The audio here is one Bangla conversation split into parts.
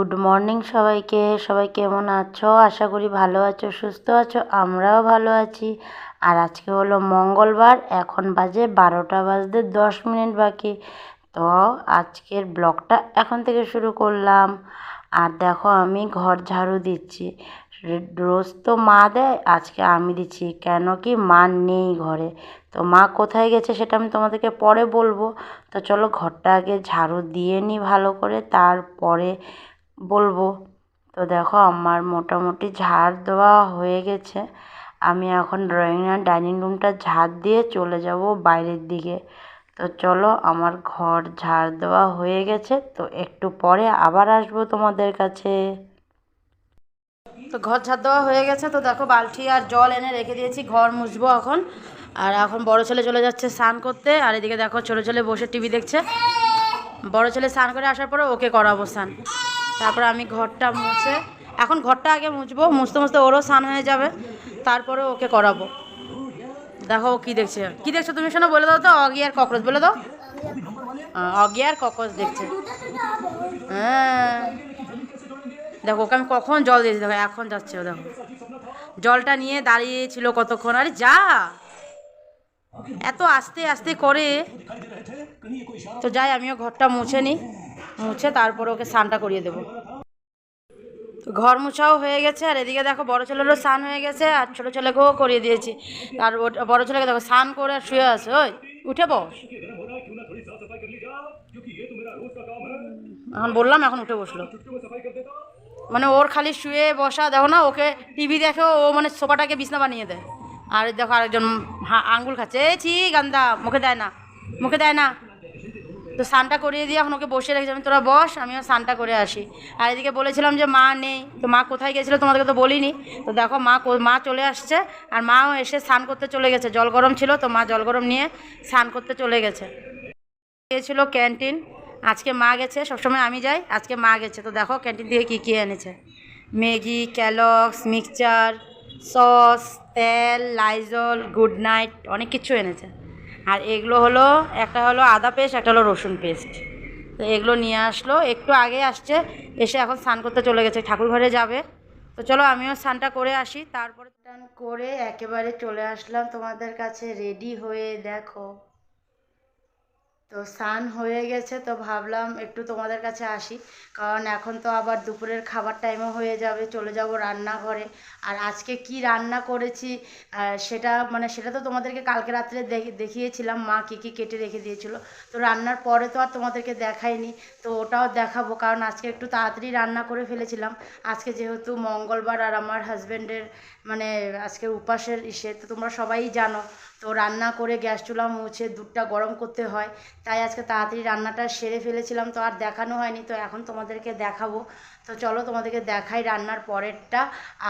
গুড মর্নিং সবাইকে। সবাই কেমন আছো? আশা করি ভালো আছো, সুস্থ আছো, আমরাও ভালো আছি। আর আজকে হলো মঙ্গলবার, এখন বাজে বারোটা বাজতে দশ মিনিট বাকি। তো আজকের ব্লগটা এখন থেকে শুরু করলাম। আর দেখো আমি ঘর ঝাড়ু দিচ্ছি। রোজ তো মা দেয়, আজকে আমি দিচ্ছি। কেন কি মা নেই ঘরে? তো মা কোথায় গেছে সেটা আমি তোমাদেরকে পরে বলব। তো চলো ঘরটা আগে ঝাড়ু দিয়ে নিই ভালো করে, তারপরে বলব। তো দেখো, আমার মোটামুটি ঝাড় দেওয়া হয়ে গেছে। আমি এখন ড্রয়িং আর ডাইনিং রুমটা ঝাড় দিয়ে চলে যাব বাইরের দিকে। তো চলো, আমার ঘর ঝাড় দেওয়া হয়ে গেছে। তো একটু পরে আবার আসব তোমাদের কাছে। তো ঘর ঝাড় দেওয়া হয়ে গেছে। তো দেখো, বালতি আর জল এনে রেখে দিয়েছি, ঘর মুছবো এখন। আর এখন বড় ছেলে চলে যাচ্ছে স্নান করতে। আর এদিকে দেখো, ছোটো ছেলে বসে টিভি দেখছে। বড় ছেলে স্নান করে আসার পরে ওকে করাবো স্নান। তারপরে আমি ঘরটা মুছে, এখন ঘরটা আগে মুছবো, মুছতে মুছতে ওরও স্নান হয়ে যাবে তারপরে ওকে করাবো। দেখো ও কী দেখছে। কী দেখছ তুমি শোনো, বলে দাও তো অগিয়ার ককরোচ, বলে দাও। অগিয়ার অগি ককরোচ দেখছে। হ্যাঁ। দেখো, ওকে আমি কখন জল দিয়েছি, দেখো, এখন যাচ্ছে ও, দেখো। জলটা নিয়ে দাঁড়িয়ে ছিল কতক্ষণ, আরে যা! এত আস্তে আস্তে করে। তো যাই, আমিও ঘরটা মুছে নিই। মুছে তারপর ওকে স্নানটা করিয়ে দেবো। ঘর মুছাও হয়ে গেছে, আর এদিকে দেখো বড় ছেলেরও স্নান হয়ে গেছে, আর ছোটো ছেলেকেও করিয়ে দিয়েছি। আর বড় ছেলেকে দেখো, স্নান করে শুয়ে আছে, ওই, উঠে বস। এখন বললাম এখন উঠে বসল। মানে ওর খালি শুয়ে বসা, দেখো না, ওকে টিভি দেখে ও মানে সোফাটাকে বিছনা বানিয়ে দেয়। আর দেখো আরেকজন আঙ্গুল খাচ্ছে, এই ছি, গান্দা, মুখে দেয় না, মুখে দেয় না। তো স্নানটা করিয়ে দিয়ে এখন ওকে বসে রেখেছি। আমি, তোরা বস, আমিও স্নানটা করে আসি। আর এদিকে বলেছিলাম যে, মা নেই। তো মা কোথায় গেছিল তোমাদেরকে তো বলিনি। তো দেখো, মা মা চলে আসছে আর মাও এসে স্নান করতে চলে গেছে। জল গরম ছিল, তো মা জল গরম নিয়ে স্নান করতে চলে গেছে। গিয়েছিল ক্যান্টিন। আজকে মা গেছে, সবসময় আমি যাই, আজকে মা গেছে। তো দেখো, ক্যান্টিন থেকে কী কী এনেছে? ম্যাগি, ক্যালক্স, মিক্সচার, সস, তেল, লাইজল, গুড নাইট, অনেক কিছু এনেছে। আর এগুলো হলো, একটা হলো আদা পেস্ট, একটা হলো রসুন পেস্ট। তো এগুলো নিয়ে আসলো। একটু আগে আসছে, এসে এখন স্নান করতে চলে গেছে, ঠাকুর ঘরে যাবে। তো চলো আমিও স্নানটা করে আসি, তারপরে স্নান করে একেবারে চলে আসলাম তোমাদের কাছে রেডি হয়ে দেখো। তো স্নান হয়ে গেছে, তো ভাবলাম একটু তোমাদের কাছে আসি। কারণ এখন তো আবার দুপুরের খাবার টাইমও হয়ে যাবে, চলে যাব রান্নাঘরে। আর আজকে কি রান্না করেছি সেটা মানে সেটা তো তোমাদেরকে কালকে রাত্রে দেখে- দেখিয়েছিলাম, মা কী কী কেটে রেখে দিয়েছিল। তো রান্নার পরে তো আর তোমাদেরকে দেখাইনি, তো ওটাও দেখাবো। কারণ আজকে একটু তাড়াতাড়ি রান্না করে ফেলেছিলাম। আজকে যেহেতু মঙ্গলবার আর আমার হাজব্যান্ডের মানে আজকে উপাসের ইসে, তো তোমরা সবাই জানো। তো রান্না করে গ্যাস চুলা মুছে দুধটা গরম করতে হয়। তাই আজকে তাড়াতাড়ি রান্নাটা সেরে ফেলেছিলাম, তো আর দেখানো হয়নি, তো এখন তোমাদেরকে দেখাবো। তো চলো তোমাদেরকে দেখাই রান্নার পরেরটা,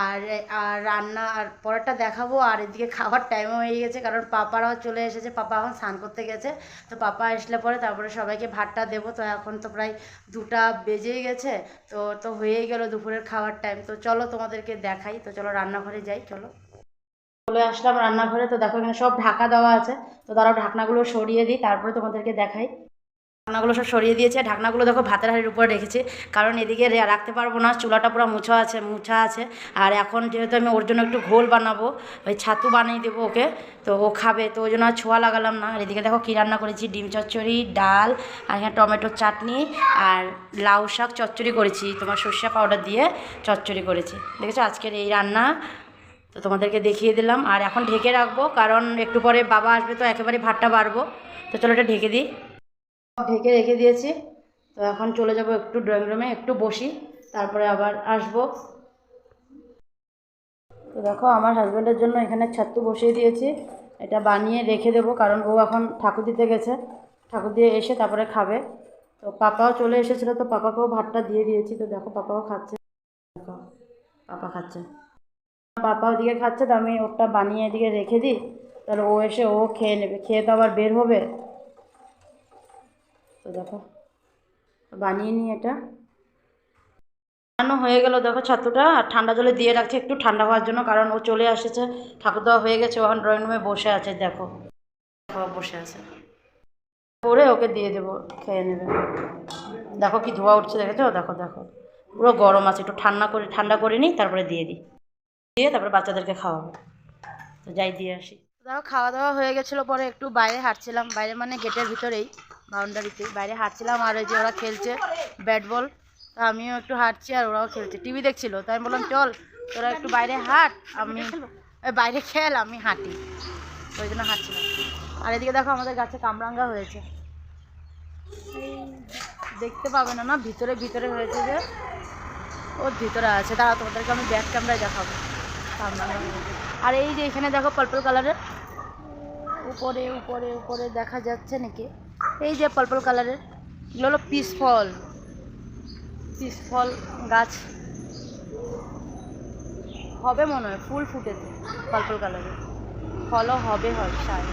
আর আর রান্না, আর পরেরটা দেখাবো, আর এদিকে খাওয়ার টাইমও হয়ে গেছে, কারণ পাপারাও চলে এসেছে, পাপা এখন স্নান করতে গেছে। তো পাপা আসলে পরে তারপরে সবাইকে ভাতটা দেবো, তো এখন তো প্রায় দুটা বেজেই গেছে, তো তো হয়েই গেল দুপুরের খাওয়ার টাইম তো চলো তোমাদেরকে দেখাই, তো চলো রান্নাঘরে যাই, চলো। চলে আসলাম রান্নাঘরে। তো দেখো এখানে সব ঢাকা দেওয়া আছে। তো দাঁড়াও, ঢাকনাগুলো সরিয়ে দিই, তারপরে তোমাদেরকে দেখাই। ঢাকনাগুলো সব সরিয়ে দিয়েছে ঢাকনাগুলো দেখো ভাতের হাড়ির উপরে রেখেছি। কারণ এদিকে রাখতে পারব না, চুলাটা পুরো মুছা আছে মুছা আছে। আর এখন যেহেতু আমি ওর জন্য একটু ঘোল বানাবো, ওই ছাতু বানিয়ে দেবো ওকে। তো ও খাবে, তো ওই জন্য আর ছোঁয়া লাগালাম না। আর এদিকে দেখো কী রান্না করেছি, ডিম চচ্চড়ি, ডাল, আর এখানে টমেটোর চাটনি, আর লাউ শাক চচ্চড়ি করেছি। তোমার সর্ষে পাউডার দিয়ে চচ্চড়ি করেছি। দেখেছ আজকের এই রান্না? তো তোমাদেরকে দেখিয়ে দিলাম। আর এখন ঢেকে রাখব, কারণ একটু পরে বাবা আসবে তো একেবারে ভাতটা বাড়বো। তো চলো এটা ঢেকে দিই। ঢেকে রেখে দিয়েছি। তো এখন চলে যাব একটু ড্রয়িং রুমে একটু বসি, তারপরে আবার আসব। তো দেখো, আমার হাজব্যান্ডের জন্য এখানে ছাত্তু বসিয়ে দিয়েছি। এটা বানিয়ে রেখে দেবো, কারণ ও এখন ঠাকুর দিতে গেছে। ঠাকুর দিয়ে এসে তারপরে খাবে। তো পাপাও চলে এসেছিল, তো পাপাকেও ভাতটা দিয়ে দিয়েছি। তো দেখো, পাপাও খাচ্ছে। দেখো, পাপা খাচ্ছে। পাপা ওদিকে খাচ্ছে তো আমি ওটা বানিয়ে এদিকে রেখে দিই। তাহলে ও এসে ও খেয়ে নেবে। খেয়ে তো আবার বের হবে। তো দেখো বানিয়ে নিই এটা। বানানো হয়ে গেল দেখো ছাতুটা। আর ঠান্ডা জলে দিয়ে রাখছে একটু ঠান্ডা হওয়ার জন্য কারণ ও চলে এসেছে। ঠাকুর দেওয়া হয়ে গেছে ও এখন ড্রয়িং রুমে বসে আছে দেখো। দেখো, বসে আছে। করে ওকে দিয়ে দেবো খেয়ে নেবে। দেখো কি ধোয়া উঠছে দেখেছ? দেখো দেখো। পুরো গরম আছে একটু ঠান্ডা করে ঠান্ডা করে নিই তারপরে দিয়ে দিই। দিয়ে তারপরে বাচ্চাদেরকে খাওয়াবো। তো যাই দিয়ে আসি। দেখো খাওয়া দাওয়া হয়ে গেছিল পরে একটু বাইরে হাঁটছিলাম। বাইরে মানে গেটের ভিতরেই বাউন্ডারিতে। বাইরে হাঁটছিলাম আর ওই যে ওরা খেলছে ব্যাট বল। তা আমিও একটু হাঁটছি আর ওরাও খেলছে। টিভি দেখছিল তাই আমি বললাম চল তোরা একটু বাইরে হাঁট আমি বাইরে খেল আমি হাঁটি। ওই জন্য হাঁটছিলাম। আর এদিকে দেখো আমাদের গাছে কামরাঙ্গা হয়েছে। দেখতে পাবে না না? ভিতরে ভিতরে হয়েছে যে ওর ভিতরে আছে। তারা তোমাদেরকে আমি ব্যাক ক্যামেরায় দেখাবো। আর এই যে এখানে দেখো পার্পল কালারের উপরে উপরে উপরে দেখা যাচ্ছে নাকি? এই যে পার্পল কালারের এগুলো হলো পিস ফল পিস ফল গাছ। হবে মনে হয়, ফুল ফুটেছে পার্পল কালারের ফলও হবে হয় শায়দ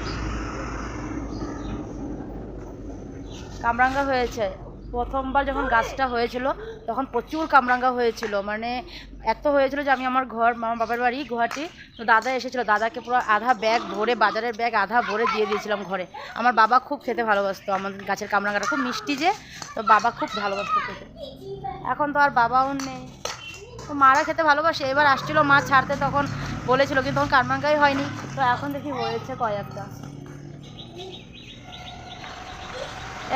কামরাঙ্গা হয়েছে। প্রথমবার যখন গাছটা হয়েছিল, তখন প্রচুর কামরাঙ্গা হয়েছিল। মানে এত হয়েছিল যে আমি আমার ঘর আমার বাবার বাড়ি, গুয়াহাটি, তো দাদা এসেছিল। দাদাকে পুরো আধা ব্যাগ ভরে, বাজারের ব্যাগ আধা ভরে দিয়ে দিয়েছিলাম ঘরে। আমার বাবা খুব খেতে ভালোবাসতো আমাদের গাছের কামরাঙ্গাটা খুব মিষ্টি যে, তো বাবা খুব ভালোবাসতো খেতে। এখন তো আর বাবাও নেই। তো মারা খেতে ভালোবাসে। এবার আসছিল মা ছাড়তে, তখন বলেছিল, কিন্তু তখন কামরাঙ্গাই হয়নি। তো এখন দেখি হয়েছে কয়েকটা।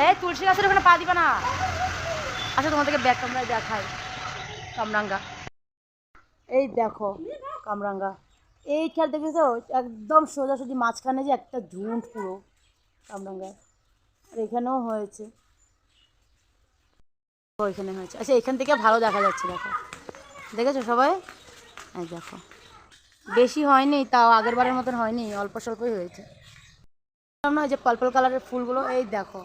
এই তুলসী গাছের ওখানে পা দিবা না। আচ্ছা তোমাদেরকে ব্যাগ কামরায় দেখাই। কামরাঙ্গা। এই দেখো, কামরাঙ্গা। এই খেয়াল দেখেছ? একদম সোজাসুজি মাঝখানে যে একটা ঝুঁট পুরো কামরাঙ্গা। আর এখানেও হয়েছে। ওইখানে হয়েছে। আচ্ছা এখান থেকে ভালো দেখা যাচ্ছে, দেখো। দেখেছ সবাই? এই দেখো। বেশি হয়নি, তাও আগের বারের মতন হয়নি, অল্প স্বল্পই হয়েছে। না যে পার্পল কালারের ফুলগুলো, এই দেখো।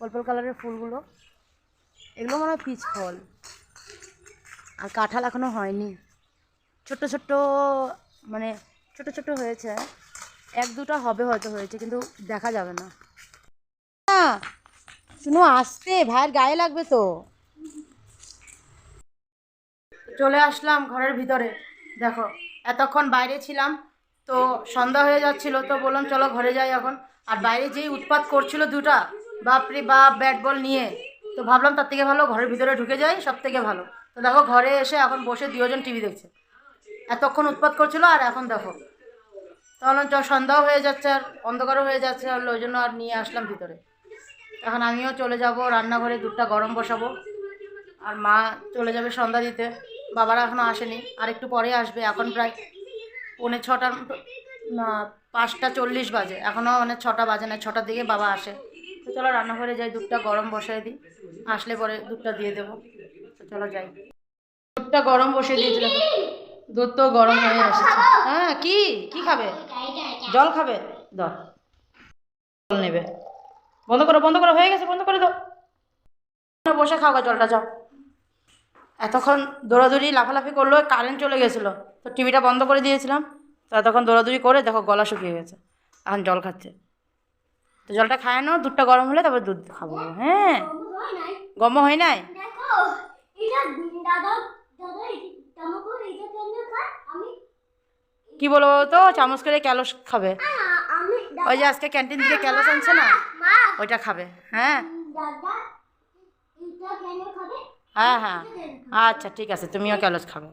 পার্পল কালারের ফুলগুলো। এগুলো মনে হয় পিচ ফল। আর কাঁঠাল এখনও হয়নি। ছোট্ট ছোট্ট মানে ছোট ছোট হয়েছে। এক দুটো হবে হয়তো হয়েছে কিন্তু দেখা যাবে না, শুনো আসতে ভাইয়ের গায়ে লাগবে তো। চলে আসলাম ঘরের ভিতরে। দেখো এতক্ষণ বাইরে ছিলাম তো সন্ধ্যা হয়ে যাচ্ছিল তো বললাম চলো ঘরে যাই এখন। আর বাইরে যেই উৎপাত করছিল দুটা বাপরে বাপ ব্যাট বল নিয়ে। তো ভাবলাম তার থেকে ভালো ঘরের ভিতরে ঢুকে যাই সব থেকে ভালো। তো দেখো, ঘরে এসে এখন বসে দুজন টিভি দেখছে। এতক্ষণ উৎপাত করছিল আর এখন দেখো। তখন সন্ধ্যাও হয়ে যাচ্ছে আর অন্ধকারও হয়ে যাচ্ছে। আর ওই জন্য আর নিয়ে আসলাম ভিতরে। এখন আমিও চলে যাব, রান্নাঘরে দুধটা গরম বসাবো। আর মা চলে যাবে সন্ধ্যা দিতে। বাবারা এখনও আসেনি। আর একটু পরে আসবে, এখন প্রায় পৌনে ছটার না, পাঁচটা চল্লিশ বাজে। এখনও মানে ছটা বাজে না, ছটার দিকে বাবা আসে। তো চলো, রান্নাঘরে যাই, দুধটা গরম বসাই দিই। আসলে পরে দুধটা দিয়ে দেবো। চলো যাই। দুধটা গরম বসিয়ে দিয়েছিল। দুধ তো গরম হয়ে এসেছে। হ্যাঁ কি? কি খাবে? জল খাবে? দাও জল নেবে। বন্ধ করো বন্ধ করো হয়ে গেছে বন্ধ করে দাও। বসে খাও জলটা যাও। এতক্ষণ দৌড়াদৌড়ি লাফালাফি করল কারেন্ট চলে গেছিল। তো টিভিটা বন্ধ করে দিয়েছিলাম। তো এতক্ষণ দৌড়াদৌড়ি করে দেখো গলা শুকিয়ে গেছে। এখন জল খাচ্ছে। তো জলটা খায় না দুধটা গরম হলে তারপর দুধ খাব। হ্যাঁ। গম হয় নাই? কি বলব তো? চামচ করে ক্যালস খাবে। ওই যে আজকে ক্যান্টিন থেকে ক্যালস আনছে না? ওইটা খাবে হ্যাঁ? হ্যাঁ হ্যাঁ। আচ্ছা ঠিক আছে তুমিও ক্যালস খাবে।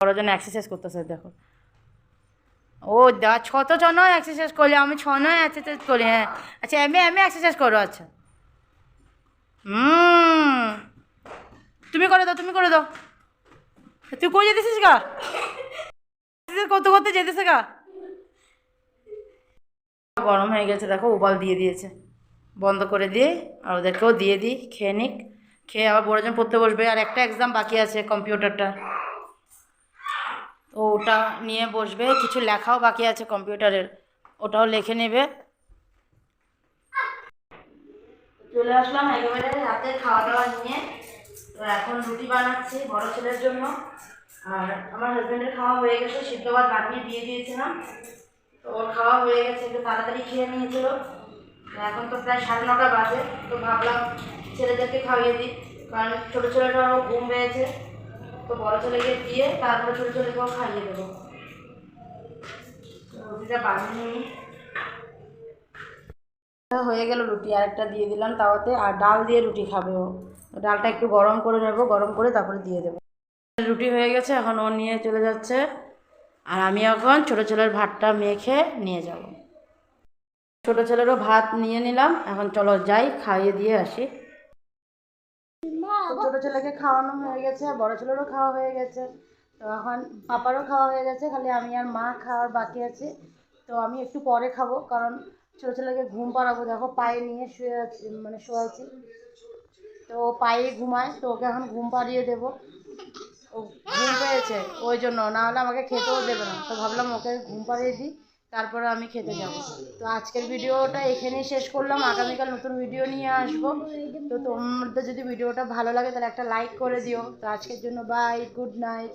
বড় জন এক্সারসাইজ করতেছে দেখো। ও দা ছত জন এক্সারসাইজ করলে আমি ছ নয় এক্সারসাইজ করি হ্যাঁ। আচ্ছা এমএ এমএ এক্সারসাইজ করো আচ্ছা। হুম। তুমি করে দাও, তুমি করে দাও। তুই কই যেতেছিস গা? করতে করতে যেতেছে গা। গরম হয়ে গেছে, দেখো, উবাল দিয়ে দিয়েছে। বন্ধ করে দিয়ে আর ওদেরকেও দিয়ে দিই, খেয়ে নিক। খেয়ে আবার বড়জন পড়তে বসবে, আর একটা এক্সাম বাকি আছে কম্পিউটারটা। তো ওটা নিয়ে বসবে, কিছু লেখাও বাকি আছে কম্পিউটারের। ওটাও লিখে নেবে। চলে আসলাম একেবারে রাতে খাওয়া দাওয়া নিয়ে। তো এখন রুটি বানাচ্ছি বড় ছেলের জন্য। আর আমার হাজব্যান্ডের খাওয়া হয়ে গেছে সিদ্ধ ভাত বানিয়ে দিয়ে দিয়েছিলাম তো ওর খাওয়া হয়ে গেছে, একটু তাড়াতাড়ি খেয়ে নিয়েছিল। এখন তো প্রায় সাড়ে নটা বাজে, তো ভাবলাম ছেলেদেরকে খাইয়ে দিই। কারণ ছোটো ছেলেটারও ঘুম পেয়েছে। তো বড় ছেলেকে দিয়ে তারপরে ছোটো ছেলেকেও খাইয়ে দেবো। রুটিটা বানিয়ে হয়ে গেল রুটি আর একটা দিয়ে দিলাম তাওয়াতে। আর ডাল দিয়ে রুটি খাবে ও। ডালটা একটু গরম করে নেব গরম করে তারপরে দিয়ে দেবো। রুটি হয়ে গেছে এখন ও নিয়ে চলে যাচ্ছে। আর আমি এখন ছোটো ছেলের ভাতটা মেখে নিয়ে যাব। ছোটো ছেলেরও ভাত নিয়ে নিলাম এখন চলো যাই খাইয়ে দিয়ে আসি। ছোটো ছেলেকে খাওয়ানো হয়ে গেছে বড় ছেলেরও খাওয়া হয়ে গেছে। তো এখন পাপারও খাওয়া হয়ে গেছে খালি আমি আর মা খাওয়ার বাকি আছে। তো আমি একটু পরে খাব কারণ ছোটো ছেলেকে ঘুম পাড়াবো দেখো পায়ে নিয়ে শুয়ে আছি মানে শুয়ে আছি তো ও পায়ে ঘুমায়, তো ওকে এখন ঘুম পাড়িয়ে দেবো। ও ঘুম পেয়েছে, ওই জন্য, না হলে আমাকে খেতেও দেবে না। তো ভাবলাম ওকে ঘুম পাড়িয়ে দিই, তারপরে আমি খেতে যাব। তো আজকের ভিডিওটা এখানেই শেষ করলাম। আগামীকাল নতুন ভিডিও নিয়ে আসব। তো তোমাদের যদি ভিডিওটা ভালো লাগে, তাহলে একটা লাইক করে দিও। তো আজকের জন্য বাই গুড নাইট